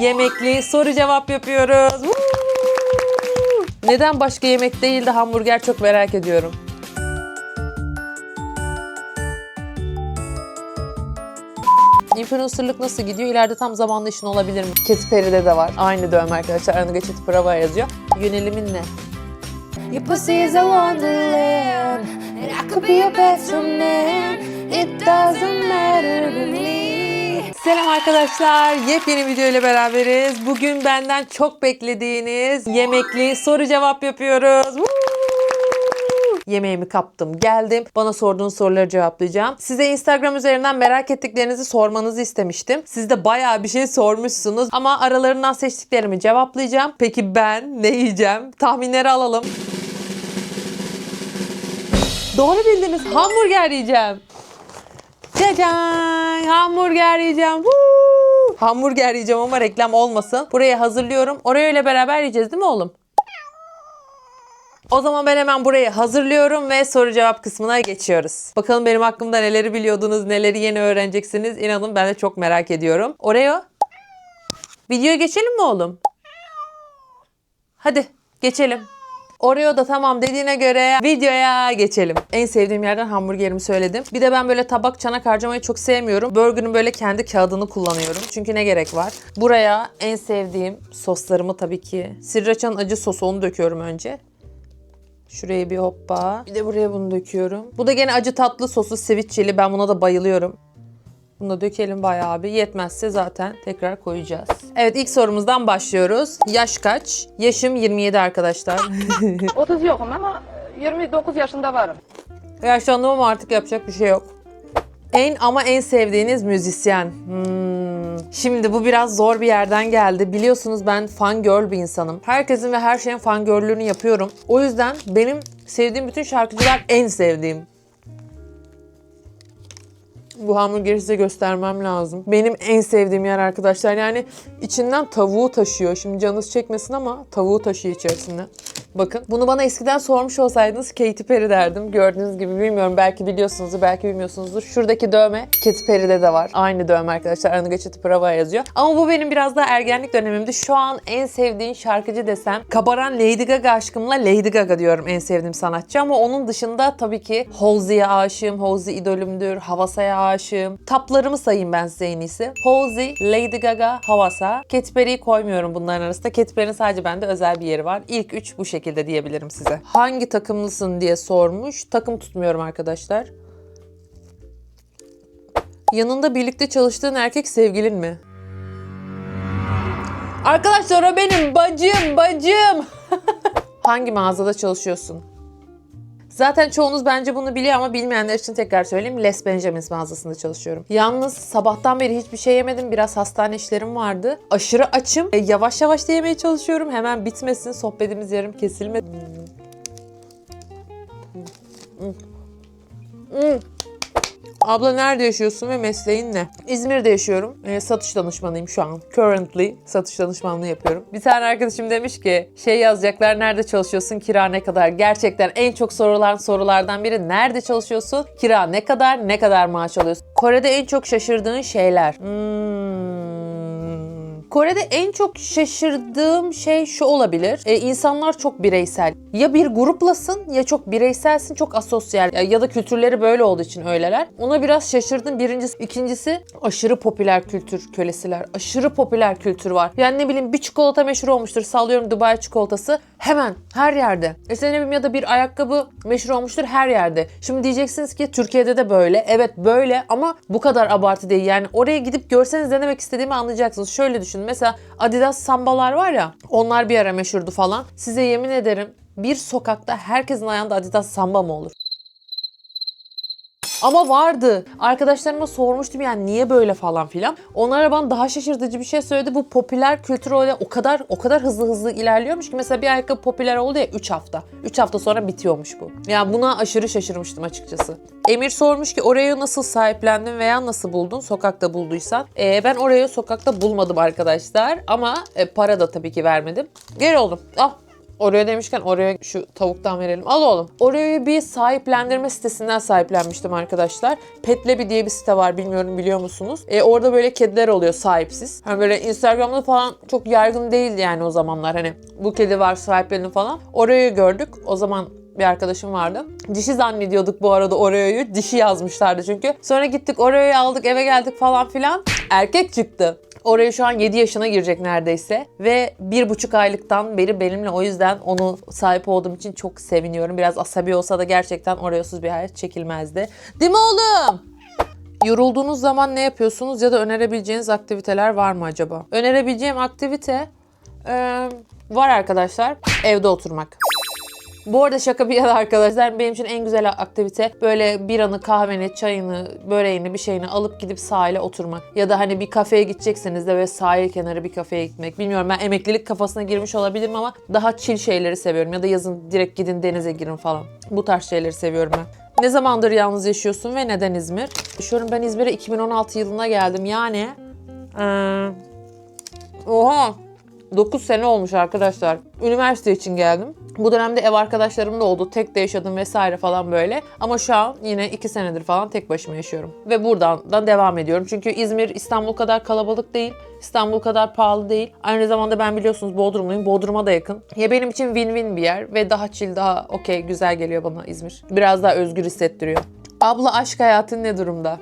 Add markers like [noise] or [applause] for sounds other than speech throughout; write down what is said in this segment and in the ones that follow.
Yemekli soru cevap yapıyoruz. Neden başka yemek değil de hamburger çok merak ediyorum. Influencerlık nasıl gidiyor? İleride tam zamanlı işin olabilir mi? Katy Perry'de de var. Aynı dövme arkadaşlar. Arada geçit prova yazıyor. Yönelimin ne? Your It doesn't matter to me Selam arkadaşlar. Yepyeni video ile beraberiz. Bugün benden çok beklediğiniz yemekli soru cevap yapıyoruz. Yemeğimi kaptım, geldim. Bana sorduğunuz soruları cevaplayacağım. Size Instagram üzerinden merak ettiklerinizi sormanızı istemiştim. Siz de bayağı bir şey sormuşsunuz ama aralarından seçtiklerimi cevaplayacağım. Peki ben ne yiyeceğim? Tahminleri alalım. Doğru bildiniz. Hamburger yiyeceğim. Cacan! Hamburger yiyeceğim. Woo! Hamburger yiyeceğim ama reklam olmasın. Buraya hazırlıyorum. Oraya ile beraber yiyeceğiz değil mi oğlum? O zaman ben hemen burayı hazırlıyorum ve soru cevap kısmına geçiyoruz. Bakalım benim hakkımda neleri biliyordunuz, neleri yeni öğreneceksiniz. İnanın ben de çok merak ediyorum. Oraya videoya geçelim mi oğlum? Hadi geçelim. Oreo da tamam dediğine göre videoya geçelim. En sevdiğim yerden hamburgerimi söyledim. Bir de ben böyle tabak çanak harcamayı çok sevmiyorum. Burger'ın böyle kendi kağıdını kullanıyorum. Çünkü ne gerek var? Buraya en sevdiğim soslarımı tabii ki. Sriraça'nın acı sosu onu döküyorum önce. Şuraya bir hoppa. Bir de buraya bunu döküyorum. Bu da gene acı tatlı sosu sweet chili. Ben buna da bayılıyorum. Bunu da dökelim bayağı bir. Yetmezse zaten tekrar koyacağız. Evet ilk sorumuzdan başlıyoruz. Yaş kaç? Yaşım 27 arkadaşlar. [laughs] 30 yokum ama 29 yaşında varım. Yaşlandım ama artık yapacak bir şey yok. En ama en sevdiğiniz müzisyen. Hmm. Şimdi bu biraz zor bir yerden geldi. Biliyorsunuz ben fan girl bir insanım. Herkesin ve her şeyin fan girl'lüğünü yapıyorum. O yüzden benim sevdiğim bütün şarkıcılar en sevdiğim. Bu hamburgeri size göstermem lazım. Benim en sevdiğim yer arkadaşlar. Yani içinden tavuğu taşıyor. Şimdi canınız çekmesin ama tavuğu taşıyor içerisinden. Bakın bunu bana eskiden sormuş olsaydınız Katy Perry derdim. Gördüğünüz gibi bilmiyorum belki biliyorsunuzdur belki bilmiyorsunuzdur. Şuradaki dövme Katy Perry'de de var. Aynı dövme arkadaşlar. Arada geçiti prova yazıyor. Ama bu benim biraz daha ergenlik dönemimdi. Şu an en sevdiğin şarkıcı desem kabaran Lady Gaga aşkımla Lady Gaga diyorum en sevdiğim sanatçı. Ama onun dışında tabii ki Halsey'e aşığım. Halsey idolümdür. Havasa'ya aşığım. Taplarımı sayayım ben size en iyisi. Halsey, Lady Gaga, Havasa. Katy Perry'yi koymuyorum bunların arasında. Katy Perry'nin sadece bende özel bir yeri var. İlk üç bu şekilde diyebilirim size. Hangi takımlısın diye sormuş. Takım tutmuyorum arkadaşlar. Yanında birlikte çalıştığın erkek sevgilin mi? Arkadaşlar o benim bacım bacım. [laughs] Hangi mağazada çalışıyorsun? Zaten çoğunuz bence bunu biliyor ama bilmeyenler için tekrar söyleyeyim. Les Benjamins mağazasında çalışıyorum. Yalnız sabahtan beri hiçbir şey yemedim. Biraz hastane işlerim vardı. Aşırı açım. E, yavaş yavaş da yemeye çalışıyorum. Hemen bitmesin. Sohbetimiz yarım kesilmesin. Hmm. Hmm. Abla nerede yaşıyorsun ve mesleğin ne? İzmir'de yaşıyorum. Ee, satış danışmanıyım şu an. Currently satış danışmanlığı yapıyorum. Bir tane arkadaşım demiş ki şey yazacaklar nerede çalışıyorsun kira ne kadar? Gerçekten en çok sorulan sorulardan biri nerede çalışıyorsun? Kira ne kadar? Ne kadar maaş alıyorsun? Kore'de en çok şaşırdığın şeyler. Hmm. Kore'de en çok şaşırdığım şey şu olabilir. Ee, insanlar çok bireysel. Ya bir gruplasın ya çok bireyselsin, çok asosyal. Ya, ya da kültürleri böyle olduğu için öyleler. Ona biraz şaşırdım. Birincisi. ikincisi aşırı popüler kültür kölesiler. Aşırı popüler kültür var. Yani ne bileyim bir çikolata meşhur olmuştur. Sallıyorum Dubai çikolatası. Hemen her yerde. İşte ne bileyim ya da bir ayakkabı meşhur olmuştur her yerde. Şimdi diyeceksiniz ki Türkiye'de de böyle. Evet böyle ama bu kadar abartı değil. Yani oraya gidip görseniz ne demek istediğimi anlayacaksınız. Şöyle düşünün. Mesela Adidas sambalar var ya onlar bir ara meşhurdu falan. Size yemin ederim bir sokakta herkesin ayağında Adidas samba mı olur? Ama vardı. Arkadaşlarıma sormuştum yani niye böyle falan filan. Onlar bana daha şaşırtıcı bir şey söyledi. Bu popüler kültür öyle o kadar o kadar hızlı hızlı ilerliyormuş ki mesela bir ayakkabı popüler oldu ya 3 hafta. 3 hafta sonra bitiyormuş bu. Yani buna aşırı şaşırmıştım açıkçası. Emir sormuş ki orayı nasıl sahiplendin veya nasıl buldun? Sokakta bulduysan. Ee, ben orayı sokakta bulmadım arkadaşlar. Ama e, para da tabii ki vermedim. Gel oğlum. Al. Oreo demişken Oreo şu tavuktan verelim. Al oğlum. Oreo'yu bir sahiplendirme sitesinden sahiplenmiştim arkadaşlar. Petlebi diye bir site var bilmiyorum biliyor musunuz? E, orada böyle kediler oluyor sahipsiz. Hani böyle Instagram'da falan çok yaygın değildi yani o zamanlar. Hani bu kedi var sahiplenin falan. Oreo'yu gördük. O zaman bir arkadaşım vardı. Dişi zannediyorduk bu arada Oreo'yu. Dişi yazmışlardı çünkü. Sonra gittik Oreo'yu aldık eve geldik falan filan. Erkek çıktı. Oraya şu an 7 yaşına girecek neredeyse. Ve bir buçuk aylıktan beri benimle o yüzden onu sahip olduğum için çok seviniyorum. Biraz asabi olsa da gerçekten Oreo'suz bir hayat çekilmezdi. Değil mi oğlum? Yorulduğunuz zaman ne yapıyorsunuz ya da önerebileceğiniz aktiviteler var mı acaba? Önerebileceğim aktivite eee, var arkadaşlar. Evde oturmak. Bu arada şaka bir yana arkadaşlar benim için en güzel aktivite böyle bir anı kahveni, çayını, böreğini bir şeyini alıp gidip sahile oturmak. Ya da hani bir kafeye gidecekseniz de böyle sahil kenarı bir kafeye gitmek. Bilmiyorum ben emeklilik kafasına girmiş olabilirim ama daha chill şeyleri seviyorum. Ya da yazın direkt gidin denize girin falan. Bu tarz şeyleri seviyorum ben. Ne zamandır yalnız yaşıyorsun ve neden İzmir? Yaşıyorum ben İzmir'e 2016 yılında geldim. Yani eee, oha 9 sene olmuş arkadaşlar. Üniversite için geldim. Bu dönemde ev arkadaşlarım da oldu. Tek de yaşadım vesaire falan böyle. Ama şu an yine 2 senedir falan tek başıma yaşıyorum. Ve buradan da devam ediyorum. Çünkü İzmir İstanbul kadar kalabalık değil. İstanbul kadar pahalı değil. Aynı zamanda ben biliyorsunuz Bodrumluyum. Bodrum'a da yakın. Ya benim için win-win bir yer ve daha chill, daha okey, güzel geliyor bana İzmir. Biraz daha özgür hissettiriyor. Abla aşk hayatın ne durumda?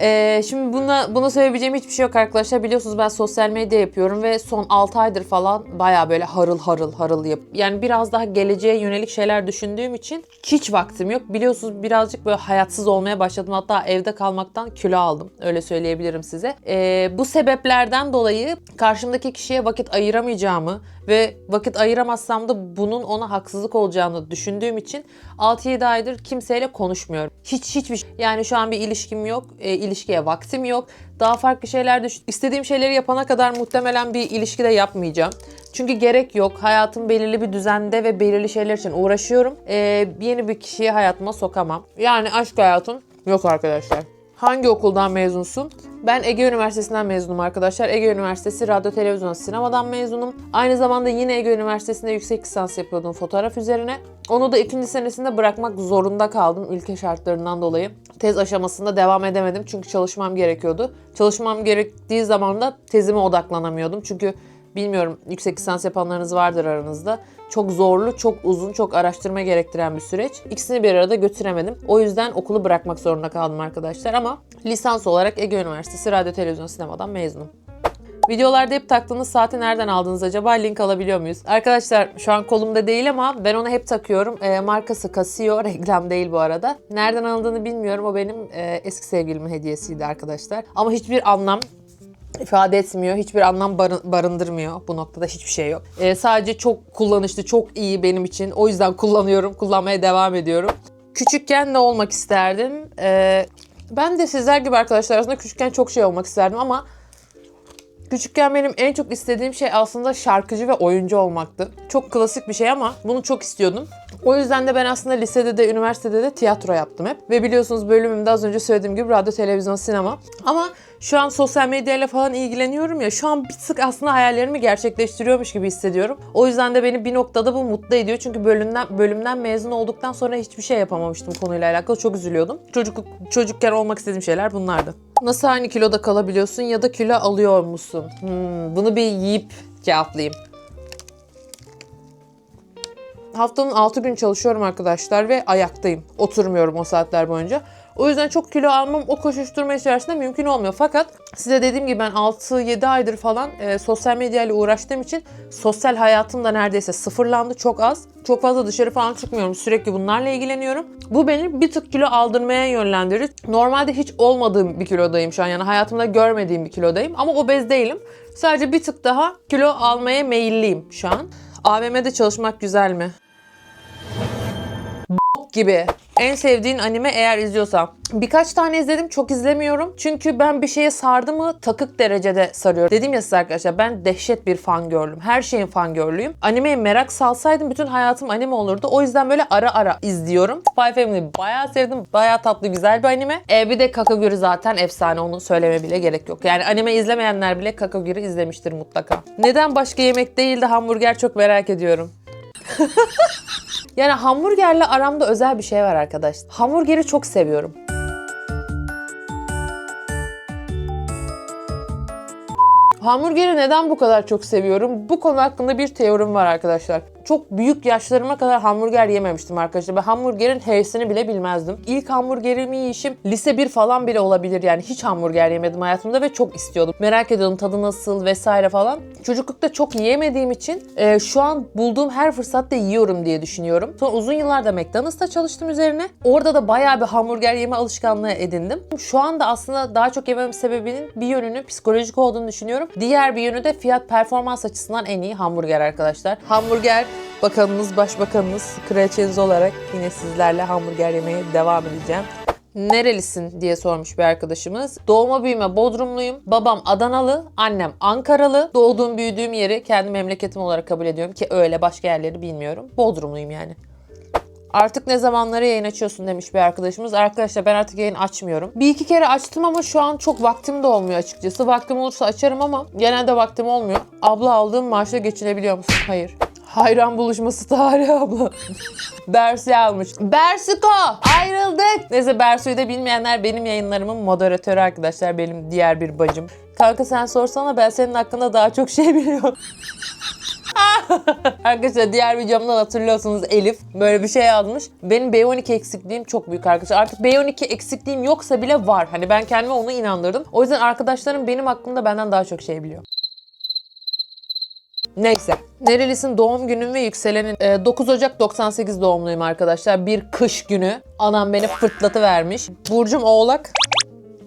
Ee, şimdi buna, buna söyleyebileceğim hiçbir şey yok arkadaşlar. Biliyorsunuz ben sosyal medya yapıyorum ve son 6 aydır falan baya böyle harıl harıl harıl yap. Yani biraz daha geleceğe yönelik şeyler düşündüğüm için hiç vaktim yok. Biliyorsunuz birazcık böyle hayatsız olmaya başladım. Hatta evde kalmaktan kilo aldım. Öyle söyleyebilirim size. Ee, bu sebeplerden dolayı karşımdaki kişiye vakit ayıramayacağımı ve vakit ayıramazsam da bunun ona haksızlık olacağını düşündüğüm için 6-7 aydır kimseyle konuşmuyorum. Hiç hiçbir şey. Yani şu an bir ilişkim yok. E, ilişkiye vaktim yok. Daha farklı şeyler düş istediğim şeyleri yapana kadar muhtemelen bir ilişki de yapmayacağım. Çünkü gerek yok. Hayatım belirli bir düzende ve belirli şeyler için uğraşıyorum. E, yeni bir kişiyi hayatıma sokamam. Yani aşk hayatım yok arkadaşlar. Hangi okuldan mezunsun? Ben Ege Üniversitesi'nden mezunum arkadaşlar. Ege Üniversitesi Radyo Televizyon Sinemadan mezunum. Aynı zamanda yine Ege Üniversitesi'nde yüksek lisans yapıyordum fotoğraf üzerine. Onu da ikinci senesinde bırakmak zorunda kaldım ülke şartlarından dolayı. Tez aşamasında devam edemedim çünkü çalışmam gerekiyordu. Çalışmam gerektiği zaman da tezime odaklanamıyordum. Çünkü bilmiyorum yüksek lisans yapanlarınız vardır aranızda. Çok zorlu, çok uzun, çok araştırma gerektiren bir süreç. İkisini bir arada götüremedim. O yüzden okulu bırakmak zorunda kaldım arkadaşlar ama lisans olarak Ege Üniversitesi Radyo Televizyon Sinemadan mezunum. Videolarda hep taktığınız saati nereden aldınız acaba? Link alabiliyor muyuz? Arkadaşlar şu an kolumda değil ama ben onu hep takıyorum. E, markası Casio. [laughs] Reklam değil bu arada. Nereden alındığını bilmiyorum. O benim e, eski sevgilimin hediyesiydi arkadaşlar. Ama hiçbir anlam ifade etmiyor. Hiçbir anlam barın- barındırmıyor. Bu noktada hiçbir şey yok. E, sadece çok kullanışlı, çok iyi benim için. O yüzden kullanıyorum. Kullanmaya devam ediyorum. Küçükken ne olmak isterdim? E, ben de sizler gibi arkadaşlar aslında küçükken çok şey olmak isterdim ama Küçükken benim en çok istediğim şey aslında şarkıcı ve oyuncu olmaktı. Çok klasik bir şey ama bunu çok istiyordum. O yüzden de ben aslında lisede de üniversitede de tiyatro yaptım hep. Ve biliyorsunuz bölümümde az önce söylediğim gibi radyo, televizyon, sinema. Ama şu an sosyal medyayla falan ilgileniyorum ya şu an bir tık aslında hayallerimi gerçekleştiriyormuş gibi hissediyorum. O yüzden de beni bir noktada bu mutlu ediyor. Çünkü bölümden bölümden mezun olduktan sonra hiçbir şey yapamamıştım konuyla alakalı. Çok üzülüyordum. Çocuk çocukken olmak istediğim şeyler bunlardı. Nasıl aynı kiloda kalabiliyorsun ya da kilo alıyor musun? Hmm, bunu bir yiyip cevaplayayım. Haftanın 6 gün çalışıyorum arkadaşlar ve ayaktayım. Oturmuyorum o saatler boyunca. O yüzden çok kilo almam o koşuşturma içerisinde mümkün olmuyor. Fakat size dediğim gibi ben 6-7 aydır falan e, sosyal medyayla uğraştığım için sosyal hayatım da neredeyse sıfırlandı. Çok az. Çok fazla dışarı falan çıkmıyorum. Sürekli bunlarla ilgileniyorum. Bu beni bir tık kilo aldırmaya yönlendirir. Normalde hiç olmadığım bir kilodayım şu an. Yani hayatımda görmediğim bir kilodayım. Ama obez değilim. Sadece bir tık daha kilo almaya meyilliyim şu an. AVM'de çalışmak güzel mi? gibi. En sevdiğin anime eğer izliyorsan. Birkaç tane izledim çok izlemiyorum. Çünkü ben bir şeye sardı mı takık derecede sarıyorum. Dedim ya size arkadaşlar ben dehşet bir fan gördüm. Her şeyin fan görlüyüm. Animeye merak salsaydım bütün hayatım anime olurdu. O yüzden böyle ara ara izliyorum. Spy Family bayağı sevdim. Bayağı tatlı güzel bir anime. E, bir de Kakaguri zaten efsane onu söyleme bile gerek yok. Yani anime izlemeyenler bile Kakaguri izlemiştir mutlaka. Neden başka yemek değil de hamburger çok merak ediyorum. [laughs] yani hamburgerle aramda özel bir şey var arkadaşlar. Hamburgeri çok seviyorum. Hamburgeri neden bu kadar çok seviyorum? Bu konu hakkında bir teorim var arkadaşlar. Çok büyük yaşlarıma kadar hamburger yememiştim arkadaşlar. Ben hamburgerin H'sini bile bilmezdim. İlk hamburgerimi yiyişim lise 1 falan bile olabilir yani. Hiç hamburger yemedim hayatımda ve çok istiyordum. Merak ediyordum tadı nasıl vesaire falan. Çocuklukta çok yiyemediğim için e, şu an bulduğum her fırsatta yiyorum diye düşünüyorum. Sonra uzun yıllarda McDonald's'ta çalıştım üzerine. Orada da bayağı bir hamburger yeme alışkanlığı edindim. Şu anda aslında daha çok yemem sebebinin bir yönünü psikolojik olduğunu düşünüyorum. Diğer bir yönü de fiyat performans açısından en iyi hamburger arkadaşlar. Hamburger bakanınız, başbakanınız, kraliçeniz olarak yine sizlerle hamburger yemeye devam edeceğim. Nerelisin diye sormuş bir arkadaşımız. Doğma büyüme Bodrumluyum. Babam Adanalı, annem Ankaralı. Doğduğum büyüdüğüm yeri kendi memleketim olarak kabul ediyorum ki öyle başka yerleri bilmiyorum. Bodrumluyum yani. Artık ne zamanları yayın açıyorsun demiş bir arkadaşımız. Arkadaşlar ben artık yayın açmıyorum. Bir iki kere açtım ama şu an çok vaktim de olmuyor açıkçası. Vaktim olursa açarım ama genelde vaktim olmuyor. Abla aldığım maaşla geçinebiliyor musun? Hayır. Hayran buluşması tarihi abla. Bersi almış. Bersiko ayrıldık. Neyse Bersu'yu da bilmeyenler benim yayınlarımın moderatörü arkadaşlar. Benim diğer bir bacım. Kanka sen sorsana ben senin hakkında daha çok şey biliyorum. [laughs] Arkadaşlar diğer videomdan hatırlıyorsunuz Elif böyle bir şey yazmış. Benim B12 eksikliğim çok büyük arkadaşlar. Artık B12 eksikliğim yoksa bile var. Hani ben kendime onu inandırdım. O yüzden arkadaşlarım benim hakkımda benden daha çok şey biliyor. Neyse. Nerelisin doğum günüm ve yükselenin e, 9 Ocak 98 doğumluyum arkadaşlar. Bir kış günü. Anam beni fırtlatı vermiş. Burcum Oğlak.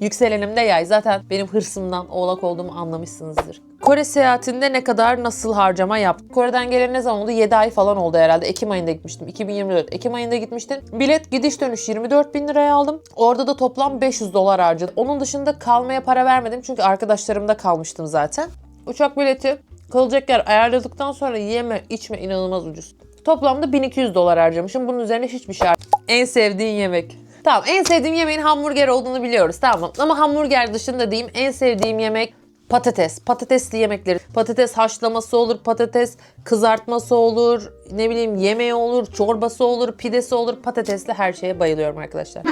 Yükselenim de yay. Zaten benim hırsımdan oğlak olduğumu anlamışsınızdır. Kore seyahatinde ne kadar nasıl harcama yaptım? Kore'den gelen ne zaman oldu? 7 ay falan oldu herhalde. Ekim ayında gitmiştim. 2024. Ekim ayında gitmiştim. Bilet gidiş dönüş 24 bin liraya aldım. Orada da toplam 500 dolar harcadım. Onun dışında kalmaya para vermedim. Çünkü arkadaşlarımda kalmıştım zaten. Uçak bileti, kalacak yer ayarladıktan sonra yeme, içme inanılmaz ucuz. Toplamda 1200 dolar harcamışım. Bunun üzerine hiçbir şey En sevdiğin yemek. Tamam en sevdiğim yemeğin hamburger olduğunu biliyoruz tamam ama hamburger dışında diyeyim en sevdiğim yemek patates. Patatesli yemekleri. Patates haşlaması olur, patates kızartması olur, ne bileyim yemeği olur, çorbası olur, pidesi olur. Patatesli her şeye bayılıyorum arkadaşlar.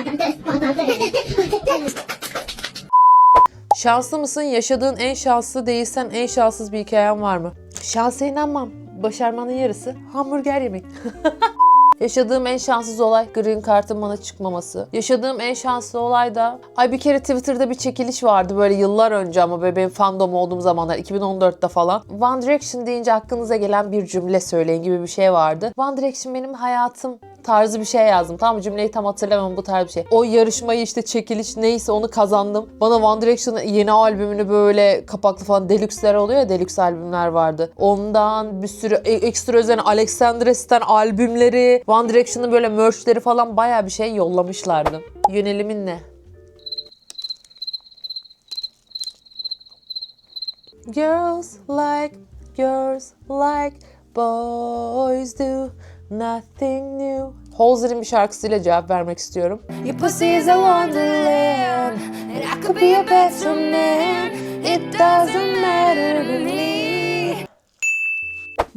Şanslı mısın? Yaşadığın en şanslı değilsen en şanssız bir hikayen var mı? Şansa inanmam. Başarmanın yarısı hamburger yemek. [laughs] Yaşadığım en şanssız olay green card'ın bana çıkmaması. Yaşadığım en şanslı olay da ay bir kere Twitter'da bir çekiliş vardı böyle yıllar önce ama böyle benim fandom olduğum zamanlar 2014'te falan. One Direction deyince aklınıza gelen bir cümle söyleyin gibi bir şey vardı. One Direction benim hayatım tarzı bir şey yazdım. Tamam cümleyi tam hatırlamam bu tarz bir şey. O yarışmayı işte çekiliş neyse onu kazandım. Bana One Direction'ın yeni albümünü böyle kapaklı falan deluxe'ler oluyor ya deluxe albümler vardı. Ondan bir sürü e- ekstra özen Alexander Stan albümleri, One Direction'ın böyle merchleri falan baya bir şey yollamışlardı. Yönelimin ne? Girls like girls like boys do nothing new. Halsey'nin bir şarkısıyla cevap vermek istiyorum. Your pussy is a wonderland, and I could be your best man. It doesn't matter to me.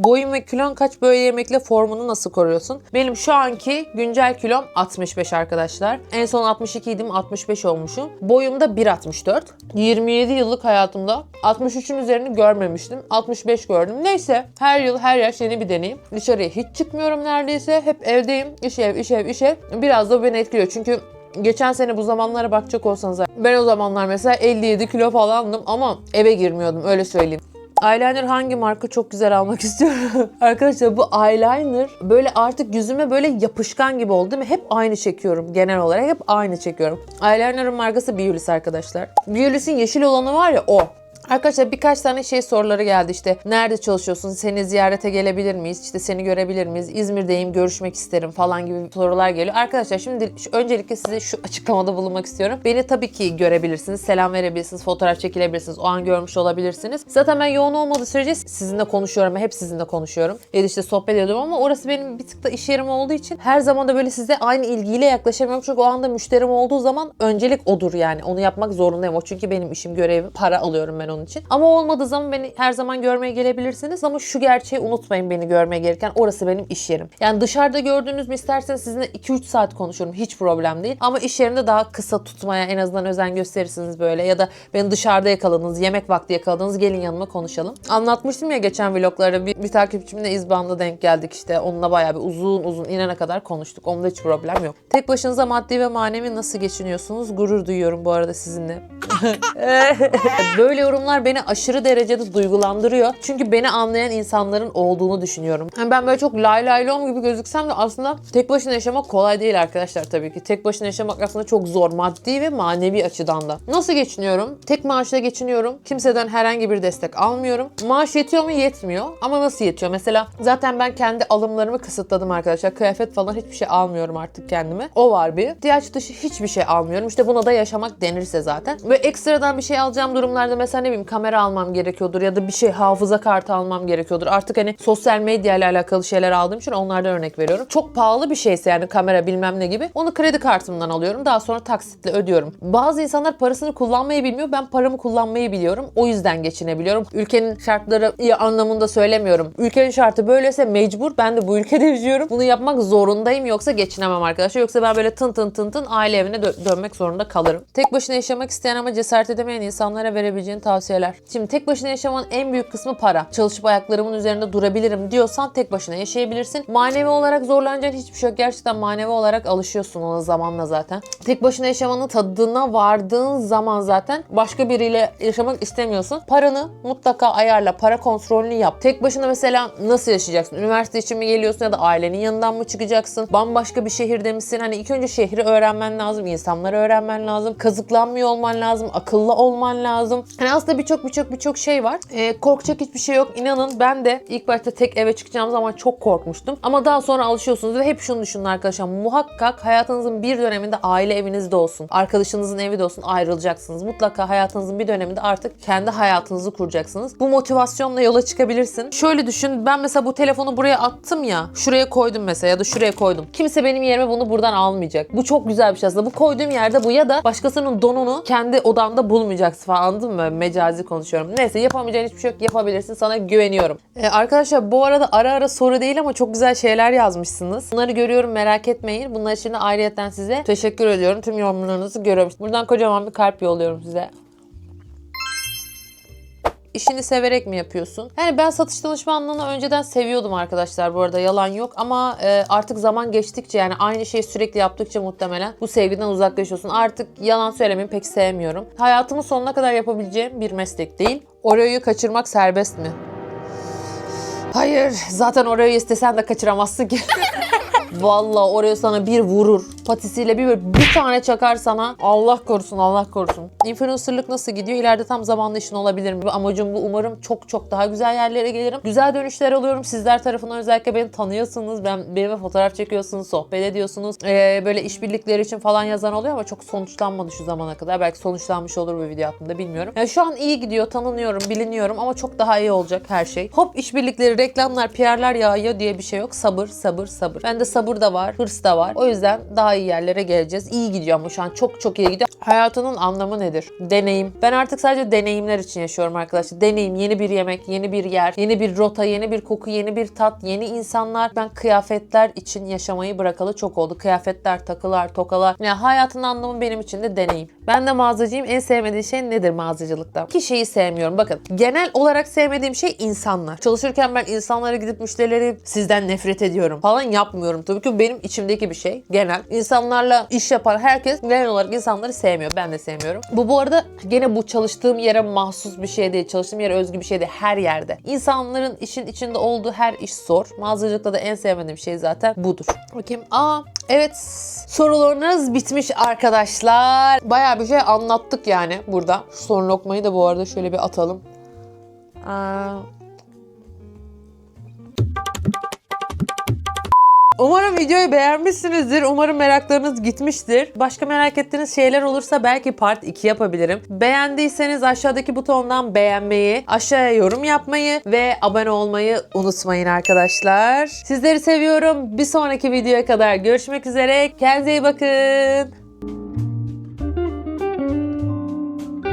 Boyun ve kilon kaç böyle yemekle formunu nasıl koruyorsun? Benim şu anki güncel kilom 65 arkadaşlar. En son 62 idim 65 olmuşum. Boyum da 1.64. 27 yıllık hayatımda 63'ün üzerini görmemiştim. 65 gördüm. Neyse her yıl her yaş yeni bir deneyim. Dışarıya hiç çıkmıyorum neredeyse. Hep evdeyim. İş ev, iş ev, iş ev. Biraz da beni etkiliyor. Çünkü Geçen sene bu zamanlara bakacak olsanız ben o zamanlar mesela 57 kilo falandım ama eve girmiyordum öyle söyleyeyim. Eyeliner hangi marka çok güzel almak [laughs] istiyorum. Arkadaşlar bu eyeliner böyle artık yüzüme böyle yapışkan gibi oldu değil mi? Hep aynı çekiyorum genel olarak. Hep aynı çekiyorum. Eyeliner'ın markası Biolis arkadaşlar. Biolis'in yeşil olanı var ya o. Arkadaşlar birkaç tane şey soruları geldi işte. Nerede çalışıyorsun? Seni ziyarete gelebilir miyiz? İşte seni görebilir miyiz? İzmir'deyim, görüşmek isterim falan gibi sorular geliyor. Arkadaşlar şimdi şu, öncelikle size şu açıklamada bulunmak istiyorum. Beni tabii ki görebilirsiniz, selam verebilirsiniz, fotoğraf çekilebilirsiniz, o an görmüş olabilirsiniz. Zaten ben yoğun olmadığı sürece sizinle konuşuyorum, hep sizinle konuşuyorum. Ya işte sohbet ediyorum ama orası benim bir tık da iş yerim olduğu için her zaman da böyle size aynı ilgiyle yaklaşamıyorum. Çünkü o anda müşterim olduğu zaman öncelik odur yani. Onu yapmak zorundayım. O çünkü benim işim, görevim. Para alıyorum ben onun onun için. Ama olmadığı zaman beni her zaman görmeye gelebilirsiniz. Ama şu gerçeği unutmayın beni görmeye gelirken. Orası benim iş yerim. Yani dışarıda gördüğünüz mü isterseniz sizinle 2-3 saat konuşurum. Hiç problem değil. Ama iş yerinde daha kısa tutmaya en azından özen gösterirsiniz böyle. Ya da beni dışarıda yakaladınız, yemek vakti yakaladınız. Gelin yanıma konuşalım. Anlatmıştım ya geçen vloglarda bir, bir takipçimle İzban'da denk geldik işte. Onunla bayağı bir uzun uzun inene kadar konuştuk. Onda hiç problem yok. Tek başınıza maddi ve manevi nasıl geçiniyorsunuz? Gurur duyuyorum bu arada sizinle. [laughs] Böyle yorumlar beni aşırı derecede duygulandırıyor. Çünkü beni anlayan insanların olduğunu düşünüyorum. Yani ben böyle çok lay lay lom gibi gözüksem de aslında tek başına yaşamak kolay değil arkadaşlar tabii ki. Tek başına yaşamak aslında çok zor maddi ve manevi açıdan da. Nasıl geçiniyorum? Tek maaşla geçiniyorum. Kimseden herhangi bir destek almıyorum. Maaş yetiyor mu? Yetmiyor. Ama nasıl yetiyor? Mesela zaten ben kendi alımlarımı kısıtladım arkadaşlar. Kıyafet falan hiçbir şey almıyorum artık kendime. O var bir. İhtiyaç dışı hiçbir şey almıyorum. İşte buna da yaşamak denirse zaten. Ve ekstradan bir şey alacağım durumlarda mesela ne bileyim kamera almam gerekiyordur ya da bir şey hafıza kartı almam gerekiyordur. Artık hani sosyal medya ile alakalı şeyler aldığım için onlardan örnek veriyorum. Çok pahalı bir şeyse yani kamera bilmem ne gibi onu kredi kartımdan alıyorum. Daha sonra taksitle ödüyorum. Bazı insanlar parasını kullanmayı bilmiyor. Ben paramı kullanmayı biliyorum. O yüzden geçinebiliyorum. Ülkenin şartları iyi anlamında söylemiyorum. Ülkenin şartı böylese mecbur. Ben de bu ülkede [laughs] yaşıyorum. Bunu yapmak zorundayım yoksa geçinemem arkadaşlar. Yoksa ben böyle tın tın tın tın aile evine dö- dönmek zorunda kalırım. Tek başına yaşamak isteyen ama cesaret edemeyen insanlara verebileceğin tavsiyeler. Şimdi tek başına yaşamanın en büyük kısmı para. Çalışıp ayaklarımın üzerinde durabilirim diyorsan tek başına yaşayabilirsin. Manevi olarak zorlanacak hiçbir şey yok. Gerçekten manevi olarak alışıyorsun ona zamanla zaten. Tek başına yaşamanın tadına vardığın zaman zaten başka biriyle yaşamak istemiyorsun. Paranı mutlaka ayarla. Para kontrolünü yap. Tek başına mesela nasıl yaşayacaksın? Üniversite için mi geliyorsun ya da ailenin yanından mı çıkacaksın? Bambaşka bir şehirde misin? Hani ilk önce şehri öğrenmen lazım. insanları öğrenmen lazım. Kazıklanmıyor olman lazım. Akıllı olman lazım. Hani aslında birçok birçok birçok şey var. Ee, korkacak hiçbir şey yok. İnanın ben de ilk başta tek eve çıkacağım zaman çok korkmuştum. Ama daha sonra alışıyorsunuz ve hep şunu düşünün arkadaşlar. Muhakkak hayatınızın bir döneminde aile evinizde olsun. Arkadaşınızın evi de olsun ayrılacaksınız. Mutlaka hayatınızın bir döneminde artık kendi hayatınızı kuracaksınız. Bu motivasyonla yola çıkabilirsin. Şöyle düşün. Ben mesela bu telefonu buraya attım ya. Şuraya koydum mesela ya da şuraya koydum. Kimse benim yerime bunu buradan almayacak. Bu çok güzel bir şey aslında. Bu koyduğum yerde bu ya da başkasının donunu kendi odanda bulmayacaksın falan anladın mı? Mecazi konuşuyorum. Neyse yapamayacağın hiçbir şey yok. Yapabilirsin. Sana güveniyorum. Ee, arkadaşlar bu arada ara ara soru değil ama çok güzel şeyler yazmışsınız. Bunları görüyorum merak etmeyin. Bunlar için de ayrıyeten size teşekkür ediyorum. Tüm yorumlarınızı görüyorum. Buradan kocaman bir kalp yolluyorum size. İşini severek mi yapıyorsun? Yani ben satış danışmanlığını önceden seviyordum arkadaşlar bu arada yalan yok ama e, artık zaman geçtikçe yani aynı şeyi sürekli yaptıkça muhtemelen bu sevgiden uzaklaşıyorsun. Artık yalan söylemeyi pek sevmiyorum. Hayatımın sonuna kadar yapabileceğim bir meslek değil. Oreo'yu kaçırmak serbest mi? Hayır. Zaten Oreo'yu istesen de kaçıramazsın ki. [laughs] Vallahi Oreo sana bir vurur. Patisiyle bir bir, bir tane çakar sana. Allah korusun Allah korusun. Influencerlık nasıl gidiyor? İleride tam zamanlı işin olabilir mi? Amacım bu. Umarım çok çok daha güzel yerlere gelirim. Güzel dönüşler alıyorum. Sizler tarafından özellikle beni tanıyorsunuz. Ben benimle fotoğraf çekiyorsunuz, sohbet ediyorsunuz. Ee, böyle işbirlikleri için falan yazan oluyor ama çok sonuçlanmadı şu zamana kadar. Belki sonuçlanmış olur bu video hakkında bilmiyorum. Yani şu an iyi gidiyor, tanınıyorum, biliniyorum ama çok daha iyi olacak her şey. Hop işbirlikleri, reklamlar, PR'lar yağıyor diye bir şey yok. Sabır, sabır, sabır. Bende sabır da var, hırs da var. O yüzden daha iyi yerlere geleceğiz. İyi gidiyor ama şu an çok çok iyi gidiyor. Hayatının anlamı nedir? Deneyim. Ben artık sadece deneyimler için yaşıyorum arkadaşlar. Deneyim, yeni bir yemek, yeni bir yer, yeni bir rota, yeni bir koku, yeni bir tat, yeni insanlar. Ben kıyafetler için yaşamayı bırakalı çok oldu. Kıyafetler, takılar, tokalar. Yani hayatın anlamı benim için de deneyim. Ben de mağazacıyım. En sevmediğim şey nedir mağazacılıkta? İki şeyi sevmiyorum. Bakın genel olarak sevmediğim şey insanlar. Çalışırken ben insanlara gidip müşterileri sizden nefret ediyorum falan yapmıyorum. Tabii ki benim içimdeki bir şey. Genel. İnsanlarla iş yapan herkes genel olarak insanları sevmiyor. Ben de sevmiyorum. Bu bu arada gene bu çalıştığım yere mahsus bir şey değil. Çalıştığım yere özgü bir şey değil. Her yerde. İnsanların işin içinde olduğu her iş zor. Mağazacılıkta da en sevmediğim şey zaten budur. Bakayım. Aa evet sorularınız bitmiş arkadaşlar. Bayağı bir şey anlattık yani burada. Şu son lokmayı da bu arada şöyle bir atalım. Aa, Umarım videoyu beğenmişsinizdir. Umarım meraklarınız gitmiştir. Başka merak ettiğiniz şeyler olursa belki part 2 yapabilirim. Beğendiyseniz aşağıdaki butondan beğenmeyi, aşağıya yorum yapmayı ve abone olmayı unutmayın arkadaşlar. Sizleri seviyorum. Bir sonraki videoya kadar görüşmek üzere. Kendinize iyi bakın.